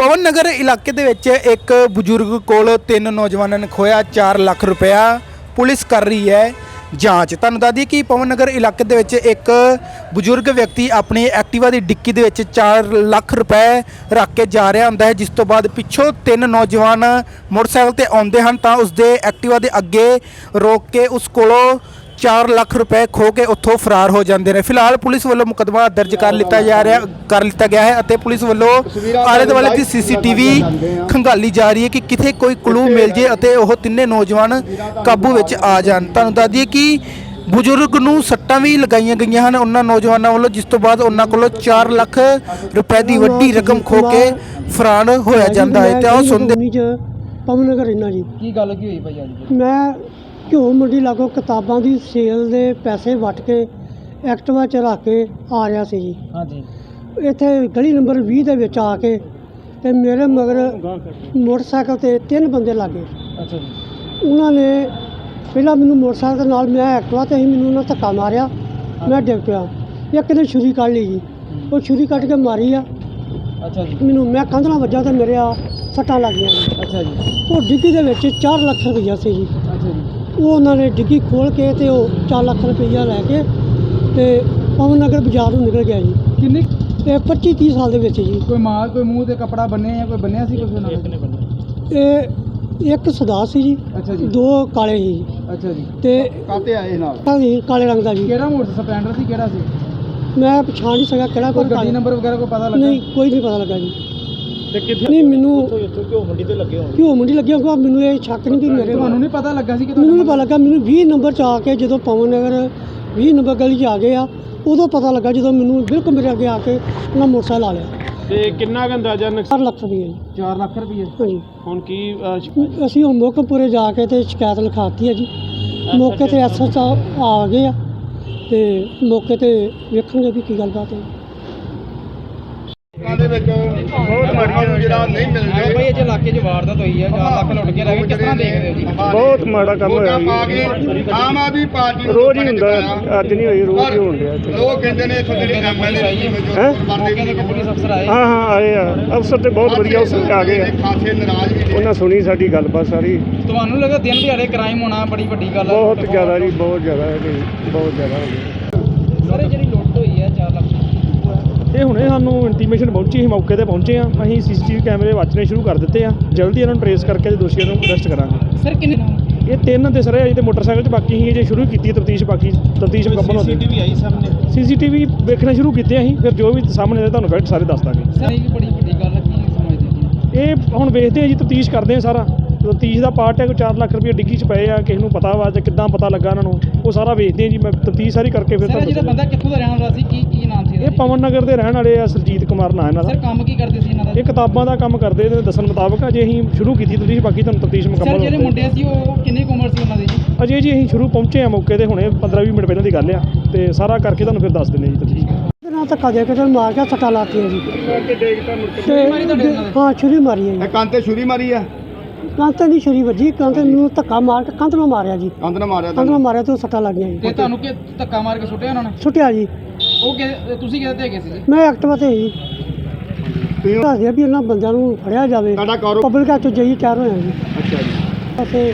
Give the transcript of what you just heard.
ਪਵਨ ਨਗਰ ਇਲਾਕੇ ਦੇ ਵਿੱਚ ਇੱਕ ਬਜ਼ੁਰਗ ਕੋਲ ਤਿੰਨ ਨੌਜਵਾਨਾਂ ਨੇ ਖੋਇਆ 4 ਲੱਖ ਰੁਪਇਆ। ਪੁਲਿਸ ਕਰ ਰਹੀ ਹੈ ਜਾਂਚ। ਤੁਹਾਨੂੰ ਦੱਸ ਦਈਏ ਕਿ ਪਵਨ ਨਗਰ ਇਲਾਕੇ ਦੇ ਵਿੱਚ ਇੱਕ ਬਜ਼ੁਰਗ ਵਿਅਕਤੀ ਆਪਣੀ ਐਕਟਿਵਾ ਦੀ ਡਿੱਕੀ ਦੇ ਵਿੱਚ 4 ਲੱਖ ਰੁਪਏ ਰੱਖ ਕੇ ਜਾ ਰਿਹਾ ਹੁੰਦਾ ਹੈ, ਜਿਸ ਤੋਂ ਬਾਅਦ ਪਿੱਛੋਂ ਤਿੰਨ ਨੌਜਵਾਨ ਮੋਟਰਸਾਈਕਲ ਤੇ ਆਉਂਦੇ ਹਨ ਤਾਂ ਉਸਦੇ ਐਕਟਿਵਾ ਦੇ ਅੱਗੇ ਰੋਕ ਕੇ ਉਸ ਕੋਲੋਂ 4 ਲੱਖ ਰੁਪਏ ਖੋ ਕੇ ਉੱਥੋਂ ਫਰਾਰ ਹੋ ਜਾਂਦੇ ਨੇ। ਫਿਲਹਾਲ ਪੁਲਿਸ ਵੱਲੋਂ ਮੁਕੱਦਮਾ ਦਰਜ ਕਰ ਲਿੱਤਾ ਜਾ ਰਿਹਾ ਕਰ ਲਿੱਤਾ ਗਿਆ ਹੈ ਅਤੇ ਪੁਲਿਸ ਵੱਲੋਂ ਆਲੇ ਦੁਆਲੇ ਦੀ ਸੀਸੀਟੀਵੀ ਖੰਗਾਲੀ ਜਾ ਰਹੀ ਹੈ ਕਿ ਕਿਥੇ ਕੋਈ ਕਲੂ ਮਿਲ ਜੇ ਅਤੇ ਉਹ ਤਿੰਨੇ ਨੌਜਵਾਨ ਕਾਬੂ ਵਿੱਚ ਆ ਜਾਣ। ਤੁਹਾਨੂੰ ਦੱਸ ਦਈਏ ਕਿ ਬਜ਼ੁਰਗ ਨੂੰ ਸੱਟਾਂ ਵੀ ਲਗਾਈਆਂ ਗਈਆਂ ਹਨ ਉਹਨਾਂ ਨੌਜਵਾਨਾਂ ਵੱਲੋਂ ਜਿਸ ਤੋਂ ਬਾਅਦ ਉਹਨਾਂ ਕੋਲੋਂ 4 ਲੱਖ ਰੁਪਏ ਦੀ ਵੱਡੀ ਰਕਮ ਖੋ ਕੇ ਫਰਾਰ ਹੋਇਆ ਜਾਂਦਾ ਹੈ। ਤੇ ਆਓ ਸੁਣਦੇ ਪਵਨ ਨਗਰ ਰਹਿਣਾ ਜੀ। ਕੀ ਗੱਲ ਕੀ ਹੋਈ ਭਾਈ ਅੱਜ? ਮੈਂ ਘਿਓ ਮੰਡੀ ਲਾਗੋਂ ਕਿਤਾਬਾਂ ਦੀ ਸੇਲ ਦੇ ਪੈਸੇ ਵਟ ਕੇ ਐਕਟਿਵਾ ਚ ਰੱਖ ਕੇ ਆ ਰਿਹਾ ਸੀ ਜੀ। ਹਾਂਜੀ। ਇੱਥੇ ਗਲੀ ਨੰਬਰ 20 ਦੇ ਵਿੱਚ ਆ ਕੇ ਤੇ ਮੇਰੇ ਮਗਰ ਮੋਟਰਸਾਈਕਲ ਤੇ ਤਿੰਨ ਬੰਦੇ ਲੱਗੇ ਅੱਛਾ ਜੀ। ਉਹਨਾਂ ਨੇ ਪਹਿਲਾਂ ਮੈਨੂੰ ਮੋਟਰਸਾਈਕਲ ਦੇ ਨਾਲ ਮੈਂ ਐਕਟਿਵਾ ਤੇ ਹੀ ਮੈਨੂੰ ਉਹਨਾਂ ਧੱਕਾ ਮਾਰਿਆ। ਮੈਂ ਡਿੱਗ ਪਿਆ। ਇੱਕ ਨੇ ਛੁਰੀ ਕੱਢ ਲਈ ਜੀ। ਉਹ ਛੁਰੀ ਕੱਢ ਕੇ ਮਾਰੀ ਆ। ਅੱਛਾ ਜੀ। ਮੈਨੂੰ ਮੈਂ ਕੰਧ ਨਾਲ ਵੱਜਾ ਤੇ ਮੇਰੇ ਆ ਸੱਟਾਂ ਲੱਗੀਆਂ ਜੀ ਅੱਛਾ ਜੀ। ਉਹ ਡਿੱਗੀ ਦੇ ਵਿੱਚ 4 ਲੱਖ ਰੁਪਈਆ ਸੀ ਜੀ। ਅੱਛਾ ਜੀ। ਉਹ ਉਹਨਾਂ ਨੇ ਡਿੱਗੀ ਖੋਲ ਕੇ ਤੇ ਉਹ 4 ਲੱਖ ਰੁਪਈਆ ਲੈ ਕੇ ਤੇ ਪਵਨ ਨਗਰ ਬਾਜ਼ਾਰ ਨੂੰ ਨਿਕਲ ਗਿਆ ਜੀ। ਕਿੰਨੇ? ਤੇ 25 30 ਸਾਲ ਦੇ ਵਿੱਚ ਜੀ। ਕੋਈ ਮਾਲ ਕੋਈ ਮੂੰਹ ਤੇ ਕਪੜਾ ਬੰਨੇ ਜਾਂ ਕੋਈ ਬੰਨਿਆ ਸੀ ਕੁਝ ਨਾਲ ਇਹ ਇੱਕ ਸਦਾ ਸੀ ਜੀ। ਅੱਛਾ ਜੀ। ਦੋ ਕਾਲੇ ਸੀ ਅੱਛਾ ਜੀ। ਤੇ ਕਾਤੇ ਆਏ ਨਾਲ? ਹਾਂਜੀ ਕਾਲੇ ਰੰਗ ਦਾ ਜੀ। ਕਿਹੜਾ ਮੋਟਰ ਸਪਲੈਂਡਰ ਸੀ ਕਿਹੜਾ ਸੀ? ਮੈਂ ਪਛਾਣ ਨਹੀਂ ਸਕਿਆ ਕਿਹੜਾ ਕੋਈ ਕੋਈ ਗੱਡੀ ਕਾਲੇ। ਨੰਬਰ ਵਗੈਰਾ ਕੋਈ ਪਤਾ ਲੱਗਾ? ਨਹੀਂ ਕੋਈ ਨਹੀਂ ਪਤਾ ਲੱਗਾ ਜੀ। ਤੇ ਕਿੱਥੇ ਨਹੀਂ ਮੈਨੂੰ ਇੱਥੋਂ ਕਿਉਂ ਮੰਡੀ ਤੇ ਲੱਗੇ ਹੋਣ ਘਿਓ ਮੰਡੀ ਲੱਗਿਆ ਹੋਊਗਾ ਮੈਨੂੰ ਇਹ ਸ਼ੱਕ ਨਹੀਂ ਕਿ ਮੇਰੇ ਤੁਹਾਨੂੰ ਨਹੀਂ ਪਤਾ ਲੱਗਾ ਸੀ ਕਿ ਮੈਨੂੰ ਨਹੀਂ ਪਤਾ ਲੱਗਾ ਮੈਨੂੰ 20 ਨੰਬਰ ਚ ਆ ਕੇ ਜਦੋਂ ਪਵਨ ਨਗਰ 20 ਨੰਬਰ ਗਲੀ 'ਚ ਆ ਗਏ ਆ ਉਦੋਂ ਪਤਾ ਲੱਗਾ ਜਦੋਂ ਮੈਨੂੰ ਬਿਲਕੁਲ ਮੇਰੇ ਅੱਗੇ ਆ ਕੇ ਉਹਨਾਂ ਮੋਟਰਸਾਈਕਲ ਆ ਲਿਆ। ਤੇ ਕਿੰਨਾ ਕੁ ਅੰਦਾਜ਼ਾ ਨੁਕਸਾਨ 4 ਲੱਖ ਰੁਪਏ। ਜੀ 4 ਲੱਖ ਰੁਪਏ? ਹਾਂਜੀ। ਹੁਣ ਕੀ ਅਹ, ਸ਼ਿਕਾਇਤ- ਅਸੀਂ ਹੁਣ ਮੋਕਮਪੁਰੇ ਜਾ ਕੇ ਤੇ ਸ਼ਿਕਾਇਤ ਲਿਖਾਤੀ ਹੈ ਜੀ। ਮੌਕੇ ਤੇ ਐਸਐਚ ਆ ਗਏ ਆ ਤੇ ਮੌਕੇ ਤੇ ਵੇਖਾਂਗੇ ਵੀ ਕੀ ਗੱਲਬਾਤ ਹੈ। ਦੇ ਵਿੱਚ? ਬਹੁਤ ਮਾੜੀ ਜਿਹੜਾ ਨਹੀਂ ਮਿਲਦਾ ਭਾਈ ਇਹ ਇਲਾਕੇ 'ਚ ਵਾਰਦਾਤ ਹੋਈ ਹੈ 4 ਲੱਖ ਲੁੱਟ ਕੇ ਲੈ ਗਏ ਕਿਸ ਤਰ੍ਹਾਂ ਦੇਖਦੇ ਹੋ ਜੀ? ਬਹੁਤ ਮਾੜਾ ਕੰਮ ਹੋਇਆ ਜੀ। ਆਮ ਆਦਮੀ ਪਾਰਟੀ ਰੋਜ਼ ਹੀ ਹੁੰਦਾ ਅੱਜ ਨਹੀਂ ਹੋਈ ਰੋਜ਼ ਹੀ ਹੋਣ ਇੱਥੇ। ਲੋਕ ਕਹਿੰਦੇ ਨੇ ਇੱਥੋਂ ਜਿਹੜੇ ਐਮਐਲਏ ਹੈਂ? ਹਾਂ? ਹਾਂ ਆਏ ਆ। ਅਫਸਰ ਤੇ ਬਹੁਤ ਵਧੀਆ ਅਫਸਰ ਆ ਗਏ ਆ। ਉਹਨਾਂ ਸੁਣੀ ਸਾਡੀ ਗੱਲਬਾਤ ਸਾਰੀ। ਤੁਹਾਨੂੰ ਲੱਗਾ ਦਿਨ ਦਿਹਾੜੇ ਕ੍ਰਾਈਮ ਹੋਣਾ ਬੜੀ ਵੱਡੀ ਗੱਲ ਹੈ ਬਹੁਤ ਜ਼ਿਆਦਾ ਜੀ ਬਹੁਤ ਜ਼ਿਆਦਾ ਹੈ ਜੀ, ਬਹੁਤ ਜ਼ਿਆਦਾ ਹੋ ਸਾਰੇ ਜਿਹੜੀ ਲੁੱਟ ਹੋਈ ਹੈ 4 ਲੱਖ ਇਹ ਹੁਣੇ ਸਾਨੂੰ ਇੰਟੀਮੇਸ਼ਨ ਪਹੁੰਚੀ ਸੀ ਮੌਕੇ ਤੇ ਪਹੁੰਚੇ ਆ ਅਸੀਂ ਸੀਸੀਟੀਵੀ ਕੈਮਰੇ ਵਾਚਣੇ ਸ਼ੁਰੂ ਕਰ ਦਿੱਤੇ ਆ ਜਲਦੀ ਇਹਨਾਂ ਨੂੰ ਟਰੇਸ ਕਰਕੇ ਤੇ ਦੋਸ਼ੀਆਂ ਨੂੰ ਅਰੈਸਟ ਕਰਾਂਗੇ। ਸਰ ਕਿੰਨੇ ਇਹ ਤਿੰਨ ਤੇ ਸਰ ਅਜੇ ਤੇ ਮੋਟਰਸਾਈਕਲ 'ਚ ਬਾਕੀ ਸੀ ਜੇ ਸ਼ੁਰੂ ਕੀਤੀ ਤਫਤੀਸ਼ ਬਾਕੀ ਤਫਤੀਸ਼ ਮੁਕੰਮਲ ਹੋ ਗਈ ਆਈ ਸਾਹਮਣੇ? ਸੀਸੀਟੀਵੀ ਵੇਖਣਾ ਸ਼ੁਰੂ ਕੀਤੇ ਅਸੀਂ ਫਿਰ ਜੋ ਵੀ ਸਾਹਮਣੇ ਆਏ ਤੁਹਾਨੂੰ ਫੈਕਟ ਸਾਰੇ ਦੱਸ ਦਾਂਗੇ। ਸਰ ਇਹ ਬੜੀ ਵੱਡੀ ਗੱਲ ਹੈ ਕੀ ਸਮਝਦੇ? ਜੀ ਇਹ ਹੁਣ ਵੇਖਦੇ ਆ ਜੀ ਤਫਤੀਸ਼ ਕਰਦੇ ਆ ਸਾਰਾ। ਤਫਤੀਸ਼ ਦਾ ਪਾਰਟ ਹੈ ਕੋਈ 4 ਲੱਖ ਰੁਪਏ ਡਿੱਗੀ 'ਚ ਪਏ ਆ ਕਿਸੇ ਨੂੰ ਪਤਾ ਵਾ ਜਾਂ ਕਿੱਦਾਂ ਪਤਾ ਲੱਗਾ ਇਹਨਾਂ ਨੂੰ ਉਹ ਸਾਰਾ ਵੇਖਦੇ ਆ ਜੀ ਮੈਂ ਤਫਤੀਸ਼ ਸਾਰੀ ਕਰਕੇ ਫਿਰ ਸਰ ਤੁਹਾਨੂੰ ਜਿਹੜਾ ਬੰਦਾ ਕਿੱਥੋਂ ਦਾ ਰਹਿਣ ਵਾਲਾ ਸੀ ਕੀ ਕੀ ਨਾਮ ਸੀ ਇਹ ਪਵਨ ਨਗਰ ਦੇ ਰਹਿਣ ਵਾਲੇ ਆ ਸਰਜੀਤ ਕੁਮਾਰ ਨਾਂ ਇਹਨਾਂ ਦਾ। ਸਰ ਕੰਮ ਕੀ ਕਰਦੇ ਸੀ ਇਹਨਾਂ ਦਾ? ਇਹ ਕਿਤਾਬਾਂ ਦਾ ਕੰਮ ਕਰਦੇ ਨੇ ਦੱਸਣ ਮੁਤਾਬਕ ਅਜੇ ਅਸੀਂ ਸ਼ੁਰੂ ਕੀਤੀ ਤਫਤੀਸ਼ ਬਾਕੀ ਤੁਹਾਨੂੰ ਤਫਤੀਸ਼ ਸਰ ਮੁਕੰਮਲ ਜਿਹੜੇ ਮੁੰਡੇ ਸੀ ਉਹ ਕਿੰਨੀ ਕੁ ਉਮਰ ਸੀ ਉਹਨਾਂ ਦੀ ਜੀ? ਅਜੇ ਜੀ ਅਸੀਂ ਸ਼ੁਰੂ ਪਹੁੰਚੇ ਆ ਮੌਕੇ ਤੇ ਹੁਣੇ 15-20 ਮਿੰਟ ਪਹਿਲਾਂ ਦੀ ਗੱਲ ਆ ਤੇ ਸਾਰਾ ਕਰਕੇ ਤੁਹਾਨੂੰ ਫਿਰ ਦੱਸ ਦਿੰਦੇ ਜੀ ਤਫਤੀਸ਼। ਤੇ ਨਾਲ ਧੱਕਾ ਦੇ ਕੇ ਤੇ ਮਾਰ ਕੇ ਸੱਟਾਂ ਲਾਤੀਆਂ ਜੀ। ਤੇ ਮਾਰੀ ਤੁਹਾਡੇ ਨਾਲ? ਹਾਂ ਛੁਰੀ ਮਾਰੀ ਹੈ ਜੀ। ਕੰਨ ਤੇ ਛੁਰੀ ਮਾਰੀ ਆ? ਕੰਧ ਤੇ ਨਹੀਂ ਛੁਰੀ ਵੱਜੀ ਕੰਧ ਨੂੰ ਧੱਕਾ ਮਾਰ ਕੇ ਕੰਧ ਨੂੰ ਮਾਰਿਆ ਜੀ। ਕੰਨ ਨਾਲ ਮਾਰਿਆ ਕੰਧ ਨੂੰ ਮਾਰਿਆ ਤੇ ਉਹ ਸੱਟਾਂ ਲੱਗੀਆਂ ਜੀ। ਤੇ ਤੁਹਾਨੂੰ ਕਿ ਧੱਕਾ ਮਾਰ ਕੇ ਸੁੱਟਿਆ ਉਹਨਾਂ ਨੇ? ਛੁੱਟਿਆ ਜੀ। ਉਹ ਕਿ ਤੁਸੀਂ ਕਿਹਦੇ ਤੇ ਹੈਗੇ ਸੀ ਜੀ? ਮੈਂ ਐਕਟਿਵਾ ਤੇ ਜੀ। ਤੁਸੀਂ ਦੱਸ ਦਿਆ ਵੀ ਇਹਨਾਂ ਬੰਦਿਆਂ ਨੂੰ ਫੜਿਆ ਜਾਵੇ। ਤੁਹਾਡਾ ਕਾਰੋ ਪਬਲਿਕ ਹੱਥ ਜਾਈ ਤਿਆਰ ਹੋਇਆ ਜੀ। ਅੱਛਾ ਜੀ। ਅਸੀਂ